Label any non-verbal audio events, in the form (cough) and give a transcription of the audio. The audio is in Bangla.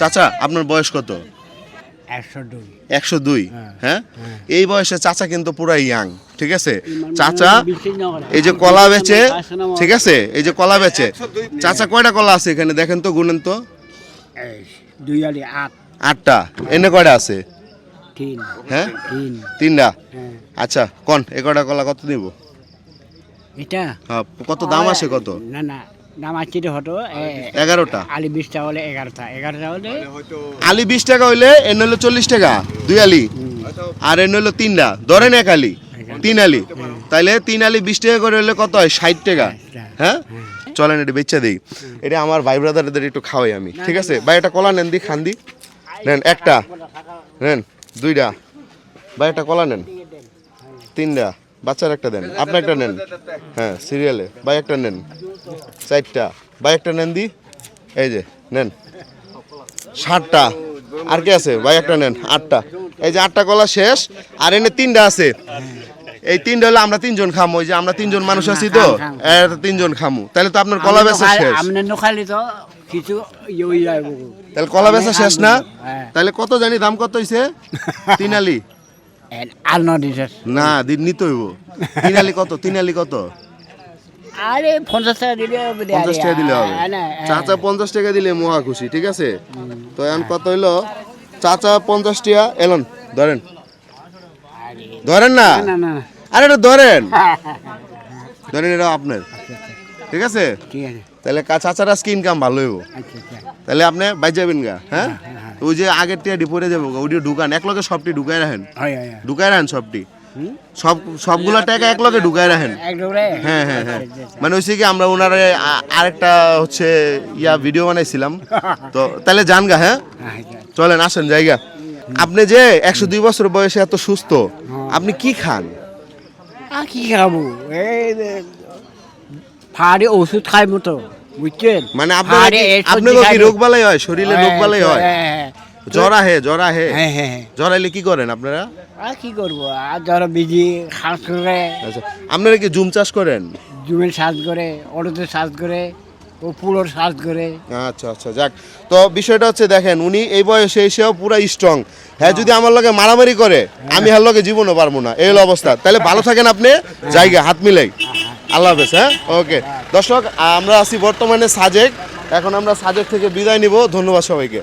চাচা আপনার বয়স কত? একশো দুই। একশো দুই? হ্যাঁ। হ্যাঁ? হ্যাঁ। এই বয়সে চাচা কিন্তু পুরা ইয়াং ঠিক আছে? চাচা। এই যে কলা বেচে। ঠিক আছে? এই যে কলা বেচে। চাচা কয়টা কলা আছে এখানে? দেখেন তো গুনেন তো। আটটা। এনে কয়টা আছে? হ্যাঁ? তিনটা? হ্যাঁ। আচ্ছা কোন এ কয়টা কলা কত নিব এটা? হ্যাঁ, কত দাম আসে কত? না না দাম তো হতো এগারোটা? আলি বিশটা হলে এগারোটা। এগারোটা হলে আলি বিশ টাকা হইলে এনে হলো চল্লিশ টাকা দুই আলি। আর এনে হলো তিনটা। ধরেন এক আলি তিন আলি। তাইলে তিন আলি বিশ টাকা করে হলে কত হয়? ষাট টাকা। হ্যাঁ? চলেন এটা বেচা দিই। এটা আমার ভাই ব্রাদারদের একটু খাওয়াই আমি। ঠিক আছে? ভাই একটা কলা নেন দি খান দি। নেন একটা। নেন দুইটা। ভাই একটা কলা নেন। তিনটা। বাচ্চার একটা দেন আপনার একটা নেন। হ্যাঁ সিরিয়ালে ভাই একটা নেন। চারটা। ভাই একটা নেন দি। এই যে নেন। ষাটটা আর কি আছে? ভাই একটা নেন আটটা। এই যে আটটা কলা শেষ আর এনে তিনটা আছে। এই তিনটা হলে আমরা তিনজন খামো ওই যে আমরা তিনজন মানুষ আছি তো খাম। এর তিনজন খামো। তাহলে তো আপনার কলা বেচা শেষ। আপনি কিছু ইয়ে হয়ে তাহলে কলা বেচা শেষ না? হ্যাঁ। তাহলে কত জানি দাম কত হইছে? তিন আলি। আর ন দিছে না দিন নিতে হইব। তিন আলি কত? তিন আলি কত? আরে পঞ্চাশ টাকা দিলে হবে পঞ্চাশ টাকা দিলে হবে। হ্যাঁ। চাচা পঞ্চাশ টাকা দিলে মহা খুশি ঠিক আছে? তো এখন কত হইল? চাচা পঞ্চাশ টাকা এলন ধরেন। ধরেন না? আরে এটা ধরেন। ধরেন এটা আপনার। ঠিক আছে? ঠিক আছে। তাহলে চাচার আজকে ইনকাম ভালো হইব। আচ্ছা আচ্ছা। তাহলে আপনি বাই যাবেন গা হ্যাঁ? তো ওই যে আগের টিয়া ডিপোরে যাব ওইটি ঢুকান। এক লগে সবটি ঢুকাই রাখেন। হয় হয় হয়। রাখেন সবটি। সব সবগুলা টাকা এক লগে ঢুকাই রাখেন। হ্যাঁ হ্যাঁ হ্যাঁ। আচ্ছা, আচ্ছা, মানে হচ্ছে কি আমরা ওনারে আরেকটা হচ্ছে ইয়া ভিডিও বানাইছিলাম। (laughs) তো তাহলে যান গা হ্যাঁ? আচ্ছা। চলেন আসেন জায়গা আপনি যে একশো দুই বছর বয়সে এত সুস্থ আপনি কি খান? কি খাব? এই ফাড়ে ওষুধ খাই মতো বুঝছেন মানে আপনার আপনার কি মতো। রোগ বালাই হয় শরীরে রোগ হ্যাঁ, বালাই হয় হ্যাঁ, হ্যাঁ। হ্যাঁ। হ্যাঁ হ্যাঁ। জ্বর কি করেন আপনারা? আর কি করব? আর বিজি খাস করে। আচ্ছা আপনারা কি জুম চাষ করেন? জুমের সাজ করে সাজ করে ও পুলোর সাজ করে। আচ্ছা আচ্ছা যাক। তো বিষয়টা হচ্ছে দেখেন উনি এই বয়সে এসেও পুরা স্ট্রং হ্যাঁ যদি আমার লগে মারামারি করে আমি হার লগে জীবনও পারব না। এই হলো অবস্থা। তাহলে ভালো থাকেন আপনি। জায়গা হাত মিলাই। আল্লাহ হাফেজ হ্যাঁ? ওকে। দর্শক, আমরা আছি বর্তমানে সাজেক। এখন আমরা সাজেক থেকে বিদায় নিব। ধন্যবাদ সবাইকে।